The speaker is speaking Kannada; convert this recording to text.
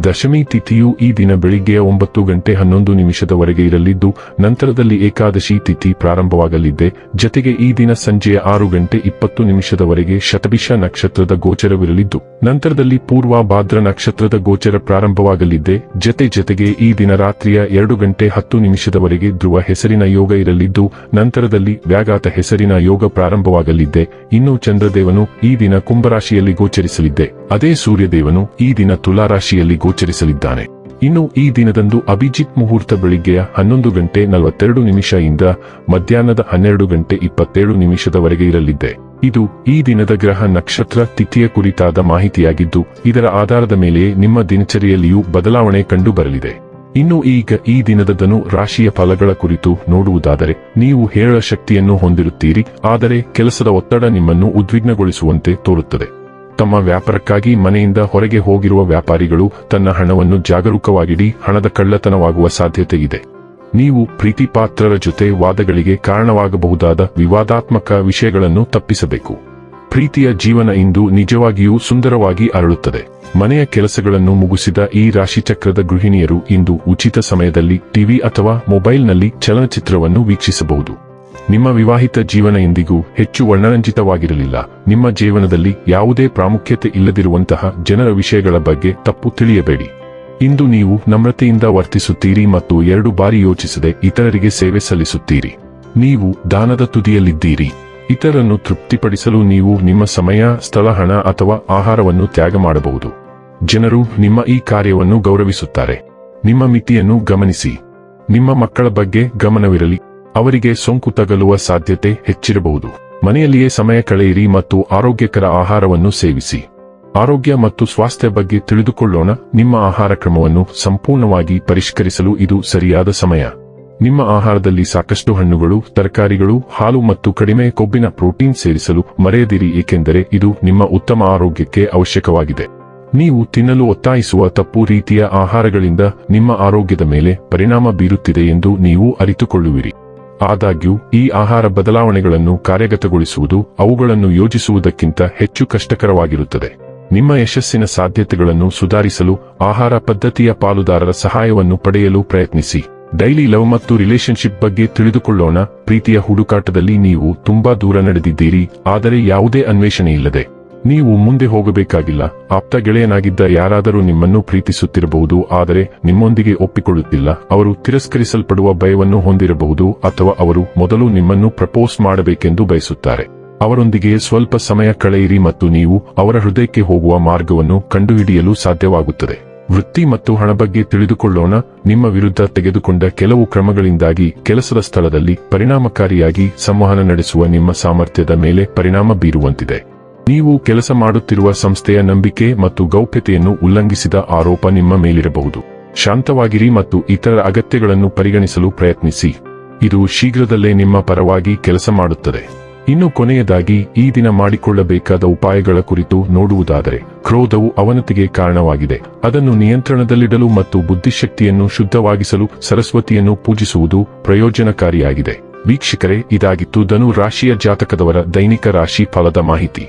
ದಶಮಿ ತಿಥಿಯು ಈ ದಿನ ಬೆಳಿಗ್ಗೆ ಒಂಬತ್ತು ಗಂಟೆ ಹನ್ನೊಂದು ನಿಮಿಷದವರೆಗೆ ಇರಲಿದ್ದು, ನಂತರದಲ್ಲಿ ಏಕಾದಶಿ ತಿಥಿ ಪ್ರಾರಂಭವಾಗಲಿದೆ. ಜತೆಗೆ ಈ ದಿನ ಸಂಜೆಯ ಆರು ಗಂಟೆ ಇಪ್ಪತ್ತು ನಿಮಿಷದವರೆಗೆ ಶತಭಿಷ ನಕ್ಷತ್ರದ ಗೋಚರವಿರಲಿದ್ದು, ನಂತರದಲ್ಲಿ ಪೂರ್ವ ಭಾದ್ರ ನಕ್ಷತ್ರದ ಗೋಚರ ಪ್ರಾರಂಭವಾಗಲಿದೆ. ಜತೆ ಜತೆಗೆ ಈ ದಿನ ರಾತ್ರಿಯ ಎರಡು ಗಂಟೆ ಹತ್ತು ನಿಮಿಷದವರೆಗೆ ಧ್ರುವ ಹೆಸರಿನ ಯೋಗ ಇರಲಿದ್ದು, ನಂತರದಲ್ಲಿ ವ್ಯಾಘಾತ ಹೆಸರಿನ ಯೋಗ ಪ್ರಾರಂಭವಾಗಲಿದೆ. ಇನ್ನು ಚಂದ್ರದೇವನು ಈ ದಿನ ಕುಂಭರಾಶಿಯಲ್ಲಿ ಗೋಚರಿಸಲಿದ್ದೆ ಅದೇ ಸೂರ್ಯದೇವನು ಈ ದಿನ ತುಲಾರಾಶಿಯಲ್ಲಿ ಗೋಚರಿಸಲಿದ್ದಾನೆ. ಇನ್ನು ಈ ದಿನದಂದು ಅಭಿಜಿತ್ ಮುಹೂರ್ತ ಬೆಳಿಗ್ಗೆಯ ಹನ್ನೊಂದು ಗಂಟೆ ನಲವತ್ತೆರಡು ನಿಮಿಷ ಇಂದ ಮಧ್ಯಾಹ್ನದ ಹನ್ನೆರಡು ಗಂಟೆ ಇಪ್ಪತ್ತೇಳು ನಿಮಿಷದವರೆಗೆ ಇರಲಿದೆ. ಇದು ಈ ದಿನದ ಗ್ರಹ ನಕ್ಷತ್ರ ತಿಥಿಯ ಕುರಿತಾದ ಮಾಹಿತಿಯಾಗಿದ್ದು, ಇದರ ಆಧಾರದ ಮೇಲೆಯೇ ನಿಮ್ಮ ದಿನಚರಿಯಲ್ಲಿಯೂ ಬದಲಾವಣೆ ಕಂಡುಬರಲಿದೆ. ಇನ್ನು ಈಗ ಈ ದಿನದ ಧನು ರಾಶಿಯ ಫಲಗಳ ಕುರಿತು ನೋಡುವುದಾದರೆ, ನೀವು ಹೇಳ ಶಕ್ತಿಯನ್ನು ಹೊಂದಿರುತ್ತೀರಿ, ಆದರೆ ಕೆಲಸದ ಒತ್ತಡ ನಿಮ್ಮನ್ನು ಉದ್ವಿಗ್ನಗೊಳಿಸುವಂತೆ ತೋರುತ್ತದೆ. ತಮ್ಮ ವ್ಯಾಪಾರಕ್ಕಾಗಿ ಮನೆಯಿಂದ ಹೊರಗೆ ಹೋಗಿರುವ ವ್ಯಾಪಾರಿಗಳು ತನ್ನ ಹಣವನ್ನು ಜಾಗರೂಕವಾಗಿಡಿ ಹಣದ ಕಳ್ಳತನವಾಗುವ ಸಾಧ್ಯತೆ ಇದೆ ನೀವು ಪ್ರೀತಿಪಾತ್ರರ ಜೊತೆ ವಾದಗಳಿಗೆ ಕಾರಣವಾಗಬಹುದಾದ ವಿವಾದಾತ್ಮಕ ವಿಷಯಗಳನ್ನು ತಪ್ಪಿಸಬೇಕು. ಪ್ರೀತಿಯ ಜೀವನ ಇಂದು ನಿಜವಾಗಿಯೂ ಸುಂದರವಾಗಿ ಅರಳುತ್ತದೆ. ಮನೆಯ ಕೆಲಸಗಳನ್ನು ಮುಗಿಸಿದ ಈ ರಾಶಿಚಕ್ರದ ಗೃಹಿಣಿಯರು ಇಂದು ಉಚಿತ ಸಮಯದಲ್ಲಿ ಟಿವಿ ಅಥವಾ ಮೊಬೈಲ್ನಲ್ಲಿ ಚಲನಚಿತ್ರವನ್ನು ವೀಕ್ಷಿಸಬಹುದು. ನಿಮ್ಮ ವಿವಾಹಿತ ಜೀವನ ಎಂದಿಗೂ ಹೆಚ್ಚು ವರ್ಣರಂಜಿತವಾಗಿರಲಿಲ್ಲ. ನಿಮ್ಮ ಜೀವನದಲ್ಲಿ ಯಾವುದೇ ಪ್ರಾಮುಖ್ಯತೆ ಇಲ್ಲದಿರುವಂತಹ ಜನರ ವಿಷಯಗಳ ಬಗ್ಗೆ ತಪ್ಪು ತಿಳಿಯಬೇಡಿ. ಇಂದು ನೀವು ನಮ್ರತೆಯಿಂದ ವರ್ತಿಸುತ್ತೀರಿ ಮತ್ತು ಎರಡು ಬಾರಿ ಯೋಚಿಸದೆ ಇತರರಿಗೆ ಸೇವೆ ಸಲ್ಲಿಸುತ್ತೀರಿ. ನೀವು ದಾನದ ತುದಿಯಲ್ಲಿದ್ದೀರಿ. ಇತರನ್ನು ತೃಪ್ತಿಪಡಿಸಲು ನೀವು ನಿಮ್ಮ ಸಮಯ, ಸ್ಥಳ, ಹಣ ಅಥವಾ ಆಹಾರವನ್ನು ತ್ಯಾಗ ಮಾಡಬಹುದು. ಜನರು ನಿಮ್ಮ ಈ ಕಾರ್ಯವನ್ನು ಗೌರವಿಸುತ್ತಾರೆ. ನಿಮ್ಮ ಮಿತಿಯನ್ನು ಗಮನಿಸಿ. ನಿಮ್ಮ ಮಕ್ಕಳ ಬಗ್ಗೆ ಗಮನವಿರಲಿ. ಅವರಿಗೆ ಸೋಂಕು ತಗಲುವ ಸಾಧ್ಯತೆ ಹೆಚ್ಚಿರಬಹುದು. ಮನೆಯಲ್ಲಿಯೇ ಸಮಯ ಕಳೆಯಿರಿ ಮತ್ತು ಆರೋಗ್ಯಕರ ಆಹಾರವನ್ನು ಸೇವಿಸಿ. ಆರೋಗ್ಯ ಮತ್ತು ಸ್ವಾಸ್ಥ್ಯ ಬಗ್ಗೆ ತಿಳಿದುಕೊಳ್ಳೋಣ. ನಿಮ್ಮ ಆಹಾರ ಕ್ರಮವನ್ನು ಸಂಪೂರ್ಣವಾಗಿ ಪರಿಷ್ಕರಿಸಲು ಇದು ಸರಿಯಾದ ಸಮಯ. ನಿಮ್ಮ ಆಹಾರದಲ್ಲಿ ಸಾಕಷ್ಟು ಹಣ್ಣುಗಳು, ತರಕಾರಿಗಳು, ಹಾಲು ಮತ್ತು ಕಡಿಮೆ ಕೊಬ್ಬಿನ ಪ್ರೋಟೀನ್ ಸೇರಿಸಲು ಮರೆಯದಿರಿ, ಏಕೆಂದರೆ ಇದು ನಿಮ್ಮ ಉತ್ತಮ ಆರೋಗ್ಯಕ್ಕೆ ಅವಶ್ಯಕವಾಗಿದೆ. ನೀವು ತಿನ್ನಲು ಒತ್ತಾಯಿಸುವ ತಪ್ಪು ರೀತಿಯ ಆಹಾರಗಳಿಂದ ನಿಮ್ಮ ಆರೋಗ್ಯದ ಮೇಲೆ ಪರಿಣಾಮ ಬೀರುತ್ತಿದೆ ಎಂದು ನೀವು ಅರಿತುಕೊಳ್ಳುವಿರಿ. ಆದಾಗ್ಯೂ, ಈ ಆಹಾರ ಬದಲಾವಣೆಗಳನ್ನು ಕಾರ್ಯಗತಗೊಳಿಸುವುದು, ಅವುಗಳನ್ನು ಯೋಜಿಸುವುದಕ್ಕಿಂತ ಹೆಚ್ಚು ಕಷ್ಟಕರವಾಗಿರುತ್ತದೆ. ನಿಮ್ಮ ಯಶಸ್ಸಿನ ಸಾಧ್ಯತೆಗಳನ್ನು ಸುಧಾರಿಸಲು, ಆಹಾರ ಪದ್ಧತಿಯ ಪಾಲುದಾರರ ಸಹಾಯವನ್ನು ಪಡೆಯಲು ಪ್ರಯತ್ನಿಸಿ. ಡೈಲಿ ಲವ್ ಮತ್ತು ರಿಲೇಶನ್ಶಿಪ್ ಬಗ್ಗೆ ತಿಳಿದುಕೊಳ್ಳೋಣ. ಪ್ರೀತಿಯ ಹುಡುಕಾಟದಲ್ಲಿ ನೀವು ತುಂಬಾ ದೂರ ನಡೆದಿದ್ದೀರಿ, ಆದರೆ ಯಾವುದೇ ಅನ್ವೇಷಣೆ ಇಲ್ಲದೆ ನೀವು ಮುಂದೆ ಹೋಗಬೇಕಾಗಿಲ್ಲ. ಆಪ್ತ ಗೆಳೆಯನಾಗಿದ್ದ ಯಾರಾದರೂ ನಿಮ್ಮನ್ನು ಪ್ರೀತಿಸುತ್ತಿರಬಹುದು, ಆದರೆ ನಿಮ್ಮೊಂದಿಗೆ ಒಪ್ಪಿಕೊಳ್ಳುತ್ತಿಲ್ಲ. ಅವರು ತಿರಸ್ಕರಿಸಲ್ಪಡುವ ಭಯವನ್ನು ಹೊಂದಿರಬಹುದು, ಅಥವಾ ಅವರು ಮೊದಲು ನಿಮ್ಮನ್ನು ಪ್ರಪೋಸ್ ಮಾಡಬೇಕೆಂದು ಬಯಸುತ್ತಾರೆ. ಅವರೊಂದಿಗೆ ಸ್ವಲ್ಪ ಸಮಯ ಕಳೆಯಿರಿ ಮತ್ತು ನೀವು ಅವರ ಹೃದಯಕ್ಕೆ ಹೋಗುವ ಮಾರ್ಗವನ್ನು ಕಂಡುಹಿಡಿಯಲು ಸಾಧ್ಯವಾಗುತ್ತದೆ. ವೃತ್ತಿ ಮತ್ತು ಹಣ ಬಗ್ಗೆ ತಿಳಿದುಕೊಳ್ಳೋಣ. ನಿಮ್ಮ ವಿರುದ್ಧ ತೆಗೆದುಕೊಂಡ ಕೆಲವು ಕ್ರಮಗಳಿಂದಾಗಿ ಕೆಲಸದ ಸ್ಥಳದಲ್ಲಿ ಪರಿಣಾಮಕಾರಿಯಾಗಿ ಸಂವಹನ ನಡೆಸುವ ನಿಮ್ಮ ಸಾಮರ್ಥ್ಯದ ಮೇಲೆ ಪರಿಣಾಮ ಬೀರುವಂತಿದೆ. ನೀವು ಕೆಲಸ ಮಾಡುತ್ತಿರುವ ಸಂಸ್ಥೆಯ ನಂಬಿಕೆ ಮತ್ತು ಗೌಪ್ಯತೆಯನ್ನು ಉಲ್ಲಂಘಿಸಿದ ಆರೋಪ ನಿಮ್ಮ ಮೇಲಿರಬಹುದು. ಶಾಂತವಾಗಿರಿ ಮತ್ತು ಇತರ ಅಗತ್ಯಗಳನ್ನು ಪರಿಗಣಿಸಲು ಪ್ರಯತ್ನಿಸಿ. ಇದು ಶೀಘ್ರದಲ್ಲೇ ನಿಮ್ಮ ಪರವಾಗಿ ಕೆಲಸ ಮಾಡುತ್ತದೆ. ಇನ್ನು ಕೊನೆಯದಾಗಿ, ಈ ದಿನ ಮಾಡಿಕೊಳ್ಳಬೇಕಾದ ಉಪಾಯಗಳ ಕುರಿತು ನೋಡುವುದಾದರೆ, ಕ್ರೋಧವು ಅವನತಿಗೆ ಕಾರಣವಾಗಿದೆ. ಅದನ್ನು ನಿಯಂತ್ರಣದಲ್ಲಿಡಲು ಮತ್ತು ಬುದ್ಧಿಶಕ್ತಿಯನ್ನು ಶುದ್ಧವಾಗಿಸಲು ಸರಸ್ವತಿಯನ್ನು ಪೂಜಿಸುವುದು ಪ್ರಯೋಜನಕಾರಿಯಾಗಿದೆ. ವೀಕ್ಷಕರೇ, ಇದಾಗಿತ್ತು ಧನು ರಾಶಿಯ ಜಾತಕದವರ ದೈನಿಕ ರಾಶಿ ಫಲದ ಮಾಹಿತಿ.